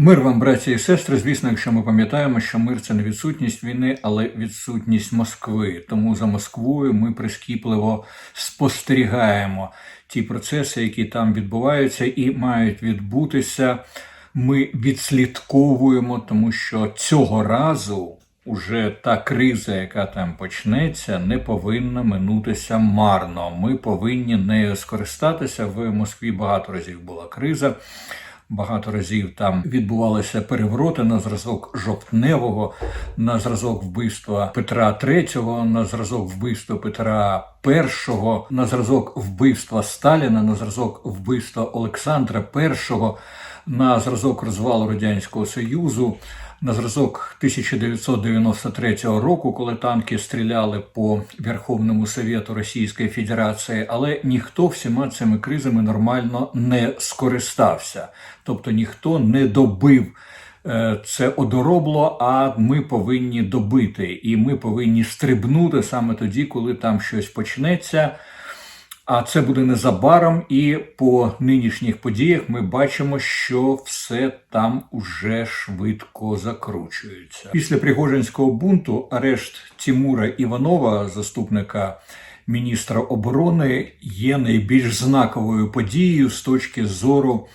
Мир вам, браті і сестри. Звісно, якщо ми пам'ятаємо, що мир це не відсутність війни, але відсутність Москви. Тому за Москвою ми прискіпливо спостерігаємо ті процеси, які там відбуваються і мають відбутися. Ми відслідковуємо, тому що цього разу уже та криза, яка там почнеться, не повинна минутися марно. Ми повинні нею скористатися. В Москві багато разів була криза. Багато разів там відбувалися перевороти на зразок жовтневого, на зразок вбивства Петра III, на зразок вбивства Петра І, на зразок вбивства Сталіна, на зразок вбивства Олександра І, на зразок розвалу Радянського Союзу, на зразок 1993 року, коли танки стріляли по Верховному Совєту Російської Федерації, але ніхто всіма цими кризами нормально не скористався, тобто ніхто не добив. е, Це одоробло, а ми повинні добити, і ми повинні стрибнути саме тоді, коли там щось почнеться. А це буде незабаром, і по нинішніх подіях ми бачимо, що все там уже швидко закручується. Після Пригожинського бунту арешт Тимура Іванова, заступника міністра оборони, є найбільш знаковою подією з точки зору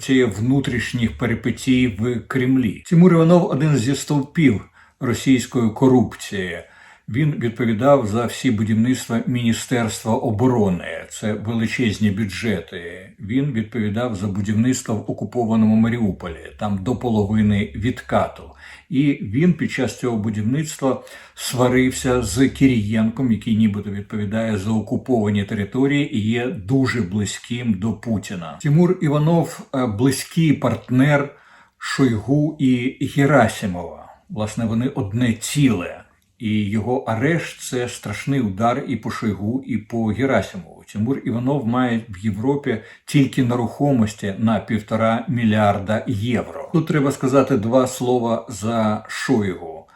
цієї внутрішніх перипетій в Кремлі. Тимур Іванов один зі стовпів російської корупції. Він відповідав за всі будівництва Міністерства оборони. Це величезні бюджети. Він відповідав за будівництво в окупованому Маріуполі, там до половини відкату. І він під час цього будівництва сварився з Кірієнком, який нібито відповідає за окуповані території і є дуже близьким до Путіна. Тимур Іванов е, близький партнер Шойгу і Герасимова. Власне, вони одне ціле. І його арешт це страшний удар і по Шойгу, і по Герасимову. Тимур Іванов має в Європі тільки нерухомості на півтора мільярда євро. Тут треба сказати два слова за Шойгу.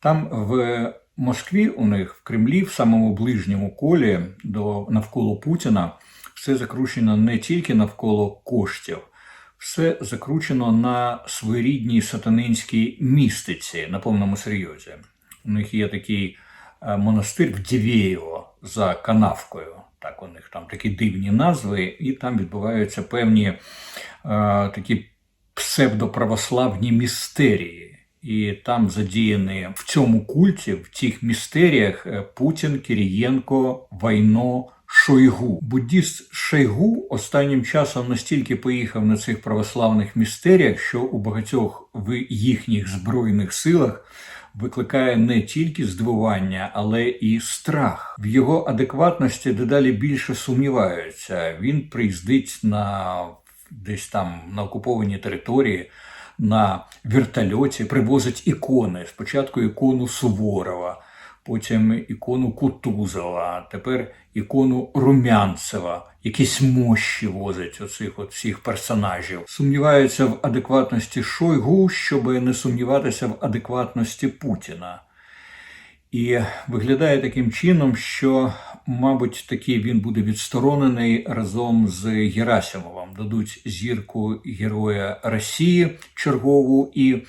Там в Москві у них в Кремлі, в самому ближньому колі до навколо Путіна, все закручено не тільки навколо коштів, все закручено на своєрідній сатанинській містиці на повному серйозі. У них є такий е, монастир в Дівєєво за канавкою. Так, у них там такі дивні назви, і там відбуваються певні е, такі псевдоправославні містерії. І там задіяні в цьому культі, в цих містеріях е, Путін, Кирієнко, Вайно, Шойгу. Буддіст Шойгу останнім часом настільки поїхав на цих православних містеріях, що у багатьох в їхніх збройних силах викликає не тільки здивування, але і страх. В його адекватності дедалі більше сумніваються. Він приїздить на десь там на окуповані території. На вертольоті привозить ікони. Спочатку ікону Суворова, потім ікону Кутузова, тепер ікону Румянцева, якісь мощі возить оцих от всіх персонажів. Сумніваються в адекватності Шойгу, щоб не сумніватися в адекватності Путіна. І виглядає таким чином, що, мабуть, таки він буде відсторонений разом з Герасимовим. Дадуть зірку Героя Росії чергову і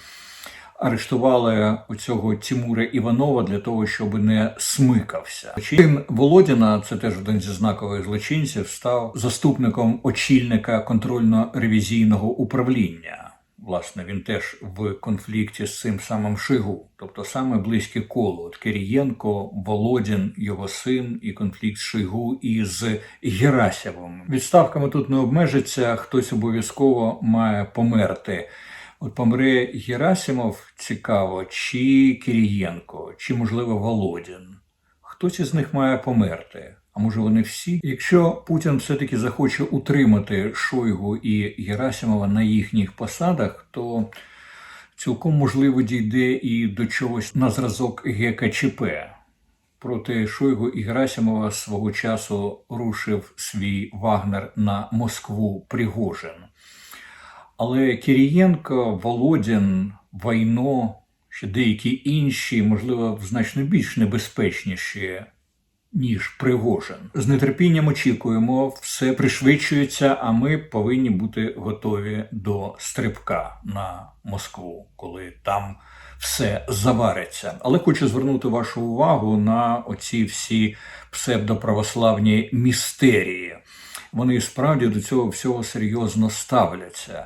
арештували оцього Тимура Іванова для того, щоб не смикався. Син Володіна, це теж один зі знакових злочинців, став заступником очільника контрольно-ревізійного управління. Власне, він теж в конфлікті з цим самим Шигу, тобто саме близьке коло От Кирієнко, Володін, його син, і конфлікт Шигу із Герасєвим. Відставками тут не обмежиться, хтось обов'язково має померти. От помре Герасимов, цікаво, чи Кирієнко, чи, можливо, Володін. Хтось із них має померти. А може вони всі? Якщо Путін все-таки захоче утримати Шойгу і Герасимова на їхніх посадах, то цілком можливо дійде і до чогось на зразок ГКЧП. Проти Шойгу і Герасимова свого часу рушив свій Вагнер на Москву Пригожин. Але Кирієнко, Володін, Вайно, ще деякі інші, можливо, значно більш небезпечніші ніж Пригожин. З нетерпінням очікуємо, все пришвидшується, а ми повинні бути готові до стрибка на Москву, коли там все завариться. Але хочу звернути вашу увагу на оці всі псевдоправославні містерії. Вони справді до цього всього серйозно ставляться.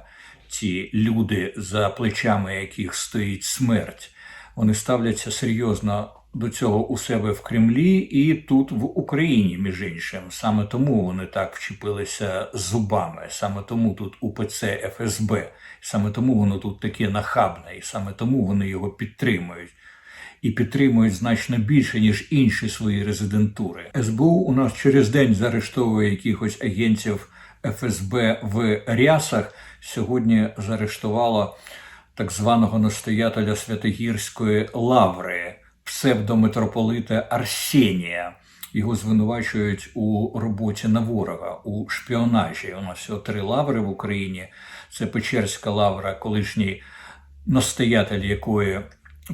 Ці люди, за плечами яких стоїть смерть, вони ставляться серйозно до цього у себе в Кремлі і тут в Україні, між іншим. Саме тому вони так вчепилися зубами, саме тому тут УПЦ ФСБ, саме тому воно тут таке нахабне, і саме тому вони його підтримують. І підтримують значно більше, ніж інші свої резидентури. СБУ у нас через день заарештовує якихось агентів ФСБ в рясах. Сьогодні заарештувало так званого настоятеля Святогірської лаври, псевдомитрополита Арсенія. Його звинувачують у роботі на ворога у шпіонажі. У нас всього три лаври в Україні. Це Печерська лавра, колишній настоятель якої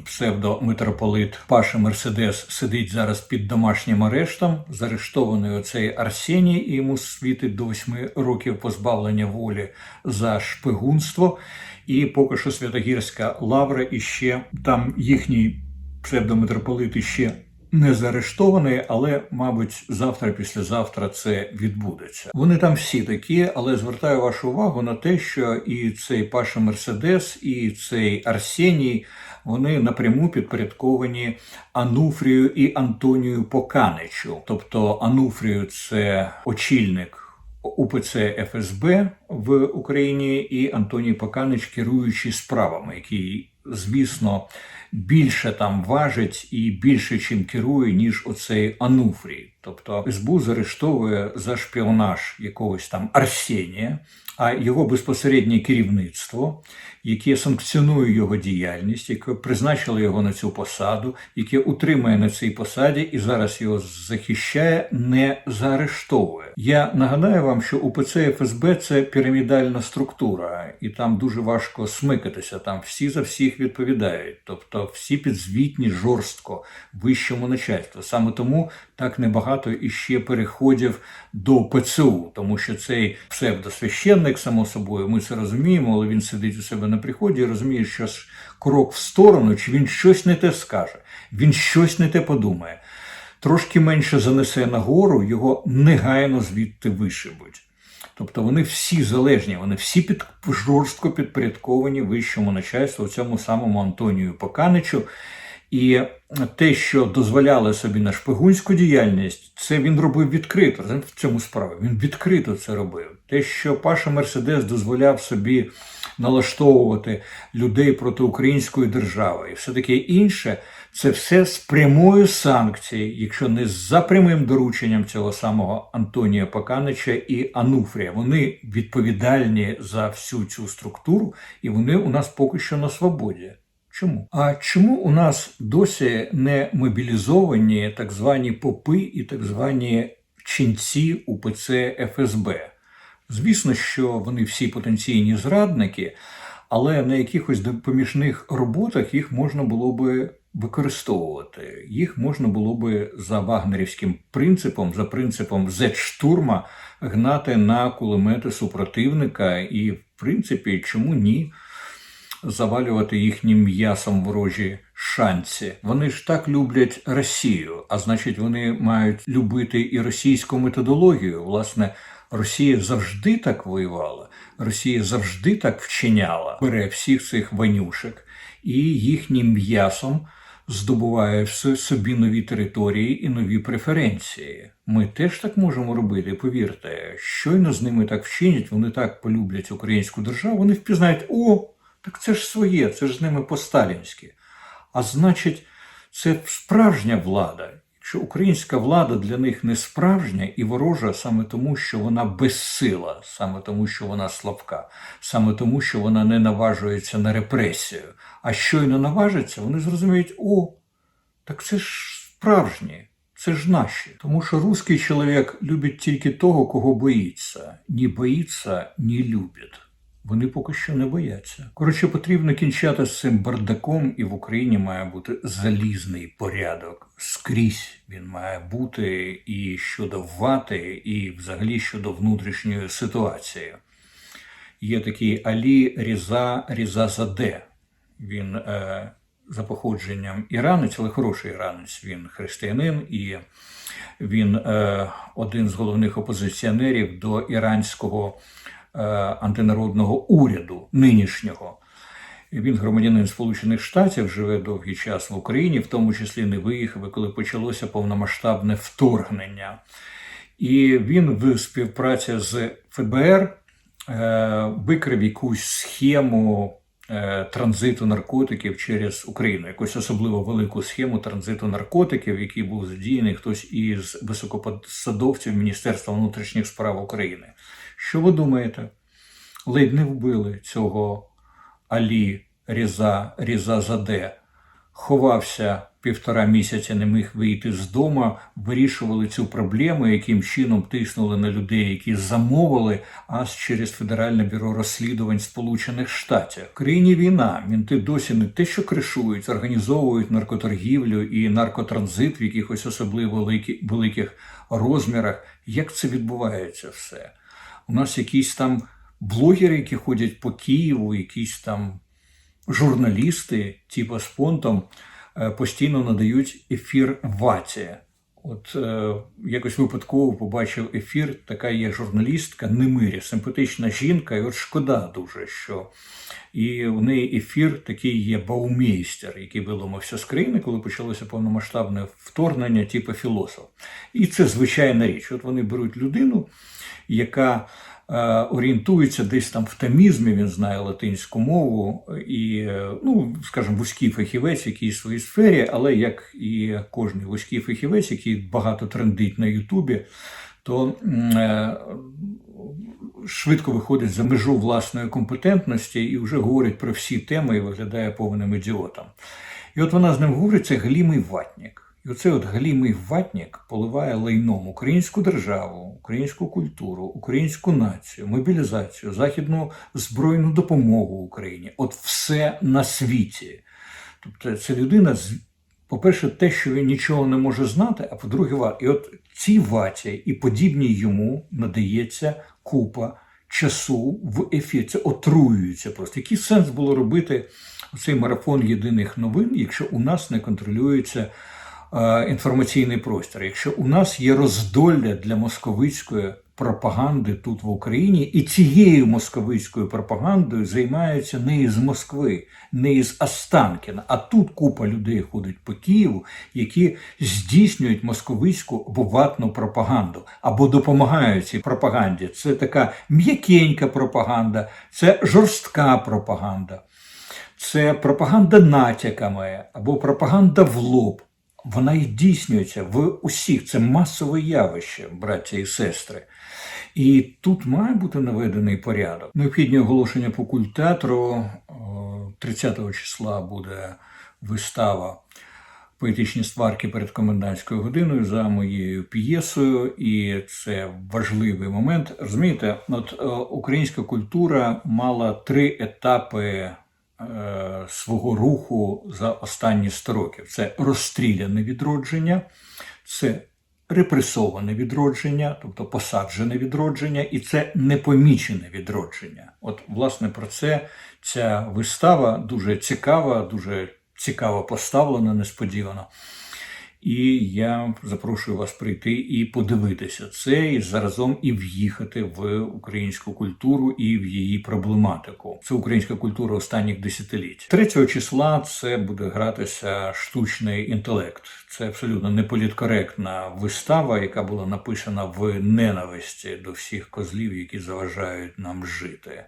псевдомитрополит Паша Мерседес сидить зараз під домашнім арештом. Заарештований оцей Арсеній, і йому світить до восьми років позбавлення волі за шпигунство. І поки що Святогірська лавра іще там їхній псевдомитрополит іще не заарештований, але, мабуть, завтра, післязавтра це відбудеться. Вони там всі такі, але звертаю вашу увагу на те, що і цей Паша Мерседес, і цей Арсеній вони напряму підпорядковані Ануфрію і Антонію Поканичу. Тобто Ануфрію це очільник. УПЦ ФСБ в Україні і Антоній Поканич, керуючий справами, який, звісно, більше там важить і більше чим керує, ніж оцей Ануфрій. Тобто СБУ заарештовує за шпіонаж якогось там Арсенія, а його безпосереднє керівництво, яке санкціонує його діяльність, яке призначило його на цю посаду, яке утримує на цій посаді і зараз його захищає, не заарештовує. Я нагадаю вам, що УПЦ ФСБ це пірамідальна структура, і там дуже важко смикатися. Там всі за всіх відповідають, тобто всі підзвітні жорстко вищому начальству. Саме тому так небагато іще переходів до ПЦУ, тому що цей псевдосвященник, само собою, ми це розуміємо, але він сидить у себе на приході і розуміє, що крок в сторону, чи він щось не те скаже, він щось не те подумає. Трошки менше занесе нагору, його негайно звідти вишибуть. Тобто вони всі залежні, вони всі під жорстко підпорядковані вищому начальству, цьому самому Антонію Поканичу. І те, що дозволяли собі на шпигунську діяльність, це він робив відкрито. В цьому справа він відкрито це робив. Те, що Паша Мерседес дозволяв собі налаштовувати людей проти української держави і все таке інше, це все з прямою санкцією, якщо не за прямим дорученням цього самого Антонія Поканича і Ануфрія. Вони відповідальні за всю цю структуру, і вони у нас поки що на свободі. Чому? А чому у нас досі не мобілізовані так звані попи і так звані ченці УПЦ ФСБ? Звісно, що вони всі потенційні зрадники, але на якихось допоміжних роботах їх можна було би використовувати. Їх можна було би за вагнерівським принципом, за принципом Z-штурма гнати на кулемети супротивника, і, в принципі, чому ні? Завалювати їхнім м'ясом ворожі шанці. Вони ж так люблять Росію, а значить, вони мають любити і російську методологію. Власне, Росія завжди так воювала, Росія завжди так вчиняла, бере всіх цих ванюшек і їхнім м'ясом здобуває собі нові території і нові преференції. Ми теж так можемо робити. Повірте, щойно з ними так вчинять, вони так полюблять українську державу. Вони впізнають, о, так це ж своє, це ж з ними по-сталінськи. А значить, це справжня влада. Якщо українська влада для них не справжня і ворожа саме тому, що вона безсила, саме тому, що вона слабка, саме тому, що вона не наважується на репресію. А щойно наважиться, вони зрозуміють, о, так це ж справжні, це ж наші. Тому що русський чоловік любить тільки того, кого боїться. Ні боїться, ні любить. Вони поки що не бояться. Коротше, потрібно кінчати з цим бардаком, і в Україні має бути залізний порядок. Скрізь він має бути і щодо вати, і взагалі щодо внутрішньої ситуації. Є такий Алі Різа Різазаде. Він е, за походженням іранець, але хороший іранець. Він християнин і він е, один з головних опозиціонерів до іранського антинародного уряду нинішнього. Він громадянин Сполучених Штатів, живе довгий час в Україні, в тому числі не виїхав, коли почалося повномасштабне вторгнення. І він в співпраці з ФБР е, викрив якусь схему Е, транзиту наркотиків через Україну, якусь особливо велику схему транзиту наркотиків, який був задіяний хтось із високопосадовців Міністерства внутрішніх справ України. Що ви думаєте? Ледь не вбили цього Алі Різа Різа Заде, ховався півтора місяця, не міг вийти з дому, вирішували цю проблему, яким чином тиснули на людей, які замовили, аж через Федеральне бюро розслідувань Сполучених Штатів. В країні війна мінти досі не те, що кришують, організовують наркоторгівлю і наркотранзит в якихось особливо великих розмірах. Як це відбувається все? У нас якісь там блогери, які ходять по Києву, якісь там журналісти, типу з понтом, е, постійно надають ефір ваті. От е, якось випадково побачив ефір, така є журналістка Немиря, симпатична жінка, і от шкода дуже, що і в неї ефір такий є баумейстер, який виломився з країни, коли почалося повномасштабне вторгнення, типу філософ. І це звичайна річ. От вони беруть людину, яка орієнтується десь там в тамізмі, він знає латинську мову і, е, ну, скажімо, вузький фахівець, який в своїй сфері, але як і кожен вузький фахівець, який багато трендить на Ютубі, то е, швидко виходить за межу власної компетентності і вже говорить про всі теми і виглядає повним ідіотом. І от вона з ним говорить, це глімий ватнік. І оцей от галімий ватнік поливає лайном українську державу, українську культуру, українську націю, мобілізацію, західну збройну допомогу Україні. От все на світі. Тобто це людина по-перше, те, що він нічого не може знати, а по-друге, і от цій ваті і подібній йому надається купа часу в ефірі. Це отруюється просто. Який сенс було робити цей марафон єдиних новин, якщо у нас не контролюється. Е, інформаційний простір. Якщо у нас є роздолля для московицької пропаганди тут в Україні, і цією московицькою пропагандою займаються не із Москви, не із Останкіна, а тут купа людей ходить по Києву, які здійснюють московицьку або ватну пропаганду або допомагають цій пропаганді. Це така м'якенька пропаганда, це жорстка пропаганда. Це пропаганда натяками або пропаганда в лоб вона і дійснюється в усіх. Це масове явище, браття і сестри. І тут має бути наведений порядок. Необхідні оголошення по культеатру 30 числа буде вистава. Поетичні сварки перед комендантською годиною за моєю п'єсою, і це важливий момент. Розумієте, от е, українська культура мала три етапи свого руху за останні 100 років. Це розстріляне відродження, це репресоване відродження, тобто посаджене відродження, і це непомічене відродження. От, власне, про це ця вистава дуже цікава, дуже цікаво поставлена, несподівано. І я запрошую вас прийти і подивитися це, і заразом і в'їхати в українську культуру і в її проблематику. Це українська культура останніх десятиліть. 3 числа це буде гратися штучний інтелект. Це абсолютно неполіткоректна вистава, яка була написана в ненависті до всіх козлів, які заважають нам жити.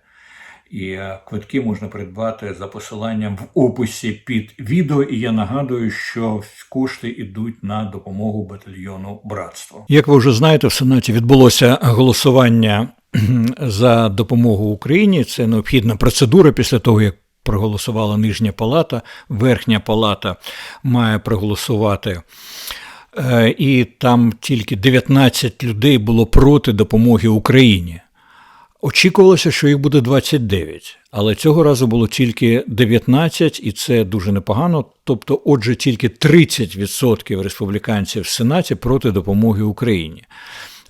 І е, квитки можна придбати за посиланням в описі під відео. І я нагадую, що кошти йдуть на допомогу батальйону братство. Як ви вже знаєте, в Сенаті відбулося голосування за допомогу Україні. Це необхідна процедура після того, як проголосувала нижня палата, верхня палата має проголосувати. Е, і там тільки 19 людей було проти допомоги Україні. Очікувалося, що їх буде 29, але цього разу було тільки 19, і це дуже непогано. Тобто, отже, тільки 30% республіканців в Сенаті проти допомоги Україні.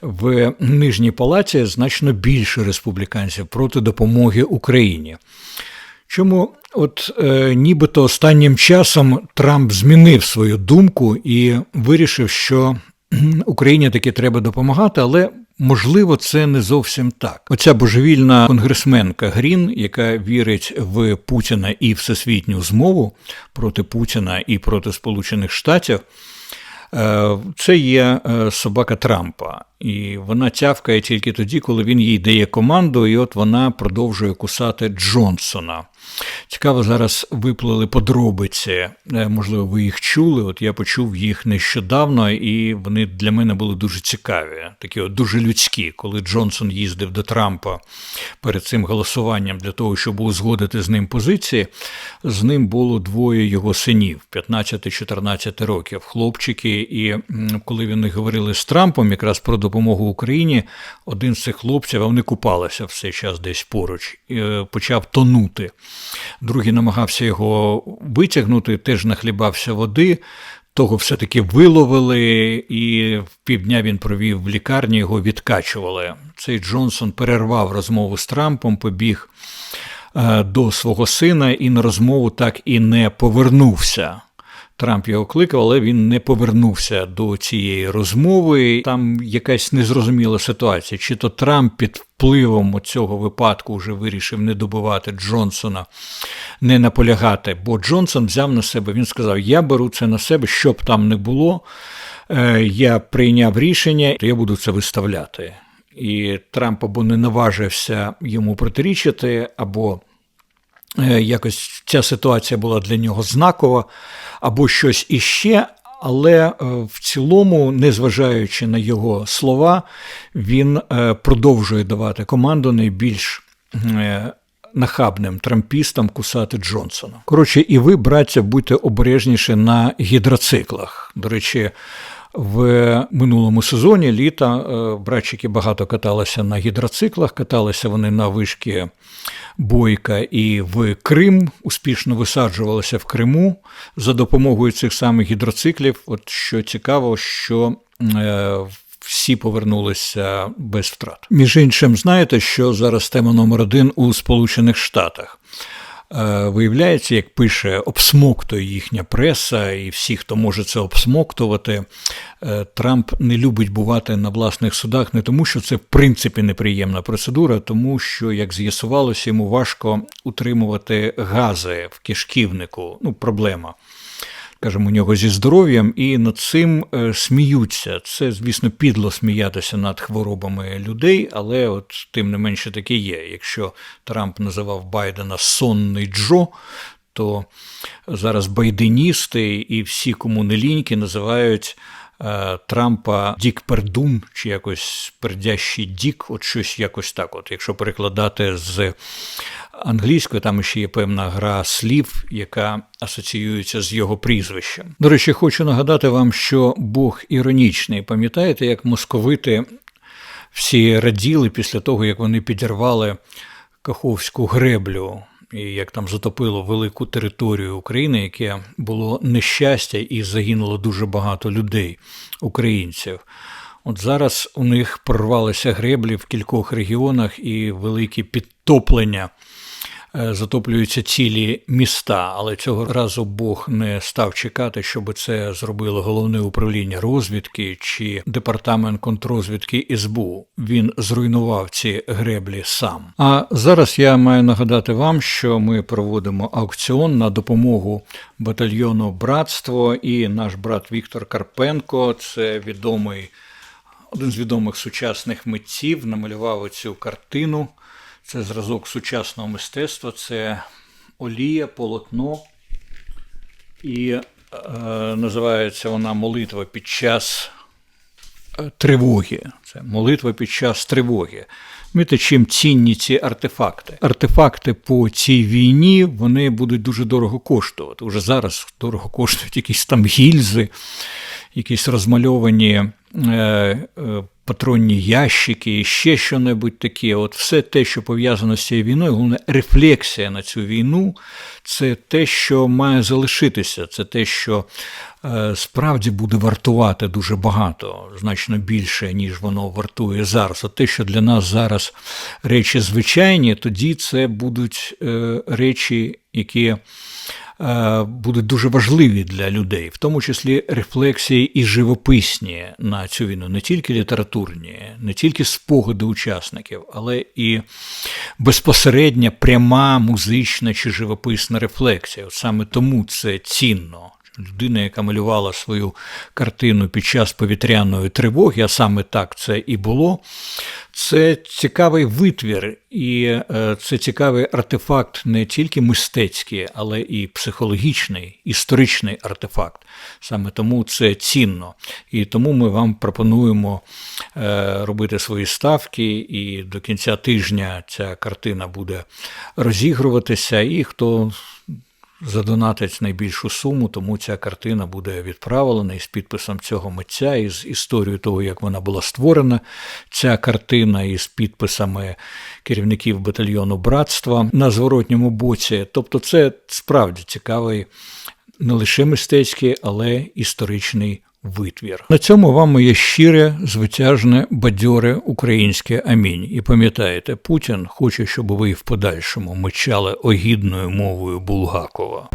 В нижній палаті значно більше республіканців проти допомоги Україні. Чому от е, нібито останнім часом Трамп змінив свою думку і вирішив, що Україні таки треба допомагати, але можливо це не зовсім так. Оця божевільна конгресменка Грін, яка вірить в Путіна і всесвітню змову проти Путіна і проти Сполучених Штатів. Е, Це є е, собака Трампа, і вона тявкає тільки тоді, коли він їй дає команду, і от вона продовжує кусати Джонсона. Цікаво, зараз виплили подробиці. Е, Можливо, ви їх чули. От я почув їх нещодавно, і вони для мене були дуже цікаві, такі от дуже людські. Коли Джонсон їздив до Трампа перед цим голосуванням для того, щоб узгодити з ним позиції, з ним було двоє його синів 15-14 років, хлопчики. І коли вони говорили з Трампом якраз про допомогу Україні, один з цих хлопців, а вони купалися в цей час десь поруч, е, почав тонути. Другий намагався його витягнути, теж нахлібався води. Того все-таки виловили, і в півдня він провів в лікарні, його відкачували. Цей Джонсон перервав розмову з Трампом, побіг е, до свого сина і на розмову так і не повернувся. Трамп його кликав, але він не повернувся до цієї розмови. Там якась незрозуміла ситуація. Чи то Трамп під впливом цього випадку вже вирішив не добивати Джонсона, не наполягати, бо Джонсон взяв на себе, він сказав: Я беру це на себе, що б там не було. Е, Я прийняв рішення, то я буду це виставляти. І Трамп або не наважився йому протирічити, або якось ця ситуація була для нього знакова, або щось іще. Але е, в цілому, незважаючи на його слова, він е, продовжує давати команду найбільш е, нахабним трампістам кусати Джонсона. Коротше, і ви, браття, будьте обережніші на гідроциклах. До речі, в минулому сезоні літа е, братчики багато каталися на гідроциклах, каталися вони на вишки Бойка і в Крим, успішно висаджувалися в Криму за допомогою цих самих гідроциклів. От що цікаво, що е, всі повернулися без втрат. Між іншим, знаєте, що зараз тема номер один у Сполучених Штатах. Е, Виявляється, як пише, обсмоктує їхня преса, і всі, хто може це обсмоктувати, е, Трамп не любить бувати на власних судах не тому, що це в принципі неприємна процедура, тому що, як з'ясувалося, йому важко утримувати гази в кишківнику. Ну, проблема. Кажемо, у нього зі здоров'ям, і над цим е, сміються. Це, звісно, підло сміятися над хворобами людей, але от тим не менше таке є. Якщо Трамп називав Байдена сонний Джо, то зараз байденісти і всі, кому не ліньки, називають Трампа Дік Пердун чи якось пердящий Дік, от щось якось так. От, Якщо перекладати з англійською, там ще є певна гра слів, яка асоціюється з його прізвищем. До речі, хочу нагадати вам, що Бог іронічний. Пам'ятаєте, як московити всі раділи після того, як вони підірвали Каховську греблю. І як там затопило велику територію України, яке було нещастя, і загинуло дуже багато людей, українців. От зараз у них прорвалися греблі в кількох регіонах і великі підтоплення. Е, Затоплюються цілі міста, але цього разу Бог не став чекати, щоб це зробило головне управління розвідки чи департамент контррозвідки СБУ. Він зруйнував ці греблі сам. А зараз я маю нагадати вам, що ми проводимо аукціон на допомогу батальйону Братство і наш брат Віктор Карпенко. Це відомий один з відомих сучасних митців намалював цю картину. Це зразок сучасного мистецтва, це олія, полотно. І е, називається вона молитва під час е, тривоги. Це молитва під час тривоги. Знаєте, чим цінні ці артефакти? Артефакти по цій війні вони будуть дуже дорого коштувати. Уже зараз дорого коштують якісь там гільзи, якісь розмальовані е, е, патронні ящики і ще що-небудь таке. От все те, що пов'язано з цією війною, головне рефлексія на цю війну, це те, що має залишитися, це те, що е, справді буде вартувати дуже багато, значно більше, ніж воно вартує зараз. От те, що для нас зараз речі звичайні, тоді це будуть е, речі, які будуть дуже важливі для людей, в тому числі рефлексії і живописні на цю війну, не тільки літературні, не тільки спогади учасників, але і безпосередня пряма музична чи живописна рефлексія. От саме тому це цінно. Людина, яка малювала свою картину під час повітряної тривоги, а саме так це і було. Це цікавий витвір, і е, це цікавий артефакт не тільки мистецький, але і психологічний, історичний артефакт. Саме тому це цінно. І тому ми вам пропонуємо е, робити свої ставки, і до кінця тижня ця картина буде розігруватися. І хто задонатить найбільшу суму, тому ця картина буде відправлена із підписом цього митця, із історією того, як вона була створена. Ця картина із підписами керівників батальйону братства на зворотньому боці. Тобто, це справді цікавий не лише мистецький, але історичний. Витвір на цьому вам моє щире, звитяжне, бадьоре українське амінь. І пам'ятаєте, Путін хоче, щоб ви в подальшому мечали огідною мовою Булгакова.